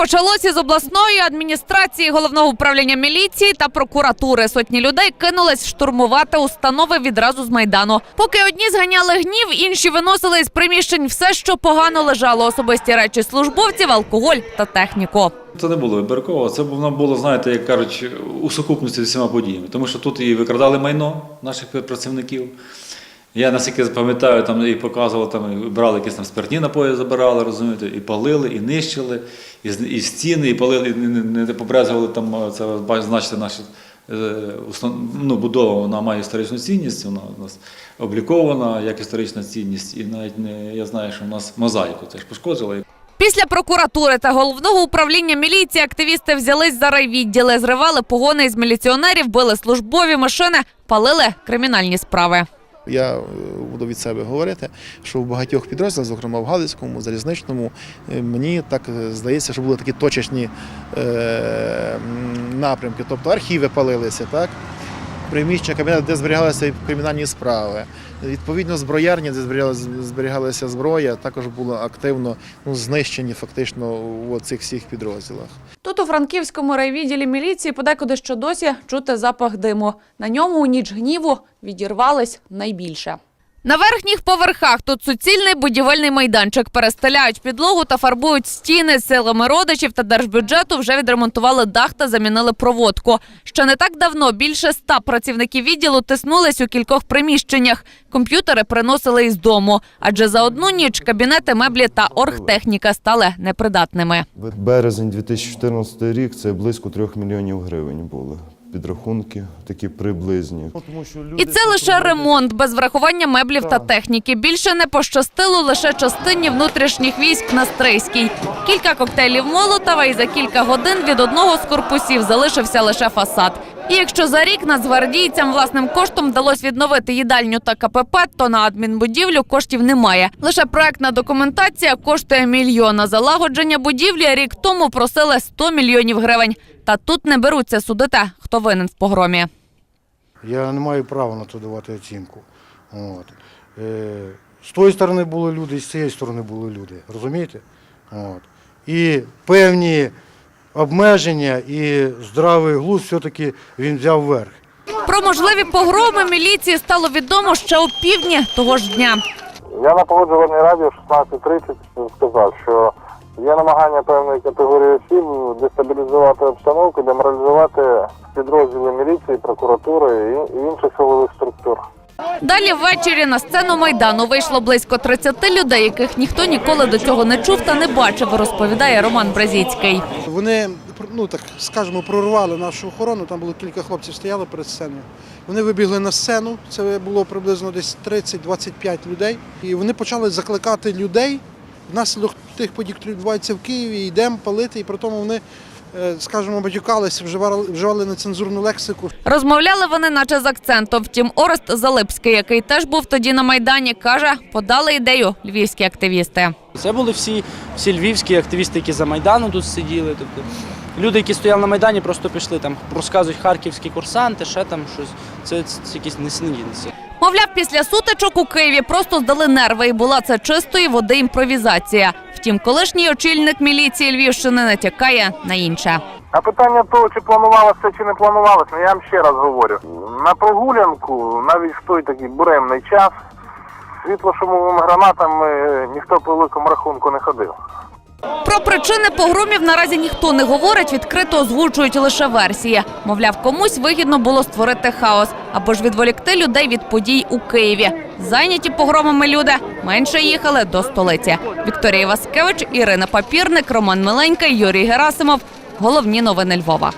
Почалося з обласної адміністрації головного управління міліції та прокуратури. Сотні людей кинулись штурмувати установи відразу з майдану. Поки одні зганяли гнів, інші виносили із приміщень все, що погано лежало, особисті речі службовців, алкоголь та техніку. Це не було вибірково, це воно було, знаєте, як кажуть, у сукупності з усіма подіями. Тому що тут і викрадали майно наших працівників. Я наскільки пам'ятаю, там і показували, там і брали якісь там спиртні напої, забирали, розумієте, і палили, і нищили, і, і стіни, і палили, і не, не, побрезгували там, е, це значите, наша е, ну, будова вона має історичну цінність, вона у нас облікована як історична цінність. І навіть не, я знаю, що у нас мозаїку теж пошкоджили. Після прокуратури та головного управління міліції активісти взялись за райвідділи, зривали погони із міліціонерів, били службові машини, палили кримінальні справи. Я е, буду від себе говорити, що в багатьох підрозділах, зокрема в Галицькому, залізничному, е, мені так е, здається, що були такі точечні напрямки. Тобто архіви палилися, так? Приміщення кабінету, де зберігалися кримінальні справи. Відповідно, зброярні, де зберігалася, зброя, також було активно ну, знищені фактично у цих всіх підрозділах. Тут у франківському райвідділі міліції подекуди що досі чути запах диму. На ньому у ніч гніву відірвались найбільше. На верхніх поверхах тут суцільний будівельний майданчик. Перестеляють підлогу та фарбують стіни. Силами родичів та держбюджету вже відремонтували дах та замінили проводку. Ще не так давно більше ста працівників відділу тиснулись у кількох приміщеннях. Комп'ютери приносили із дому, адже за одну ніч кабінети, меблі та оргтехніка стали непридатними. Березень 2014 рік це близько 3 мільйонів гривень були. Підрахунки такі приблизні. І це лише ремонт без врахування меблів та техніки. Більше не пощастило лише частині внутрішніх військ на Стрийській. Кілька коктейлів Молотова і за кілька годин від одного з корпусів залишився лише фасад. І якщо за рік нацгвардійцям власним коштом вдалося відновити їдальню та КПП, то на адмінбудівлю коштів немає. Лише проектна документація коштує мільйон. а Залагодження будівлі рік тому просили 100 мільйонів гривень. Та тут не беруться судити, хто винен в погромі. Я не маю права на це давати оцінку. От. Е, з тої сторони були люди, з цієї сторони були люди. Розумієте? От. І певні обмеження і здравий глузд все-таки він взяв верх. Про можливі погроми міліції стало відомо ще о півдні того ж дня. Я на погоджувальній раді в 16.30 сказав, що є намагання певної категорії осіб дестабілізувати обстановку, деморалізувати підрозділи міліції, прокуратури і і інших силових структур. Далі ввечері на сцену майдану вийшло близько 30 людей, яких ніхто ніколи до цього не чув та не бачив, розповідає Роман Бразіцький. Вони, ну так скажемо, прорвали нашу охорону. Там було кілька хлопців стояло перед сценою. Вони вибігли на сцену. Це було приблизно десь 30-25 людей. І вони почали закликати людей внаслідок тих подій, які відбуваються в Києві. Йдемо палити, і при тому вони, скажімо, батюкалися, вживали, вживали нецензурну лексику. Розмовляли вони, наче з акцентом. Втім, Орест Залипський, який теж був тоді на майдані, каже, подали ідею львівські активісти. Це були всі, всі львівські активісти, які за Майдану тут сиділи. Тобто люди, які стояли на Майдані, просто пішли там, розказують харківські курсанти, ще там щось. Це, це, це якісь несенітниці. Мовляв, після сутичок у Києві просто здали нерви, і була це чистої води імпровізація. Втім, колишній очільник міліції Львівщини натякає на інше. А питання того, чи планувалося, чи не планувалося, ну, я вам ще раз говорю. На прогулянку, навіть в той такий буремний час, світлошумовими гранатами ніхто по великому рахунку не ходив. Про причини погромів наразі ніхто не говорить, відкрито озвучують лише версії. Мовляв, комусь вигідно було створити хаос або ж відволікти людей від подій у Києві. Зайняті погромами люди менше їхали до столиці. Вікторія Васкевич, Ірина Папірник, Роман Миленька, Юрій Герасимов. Головні новини Львова.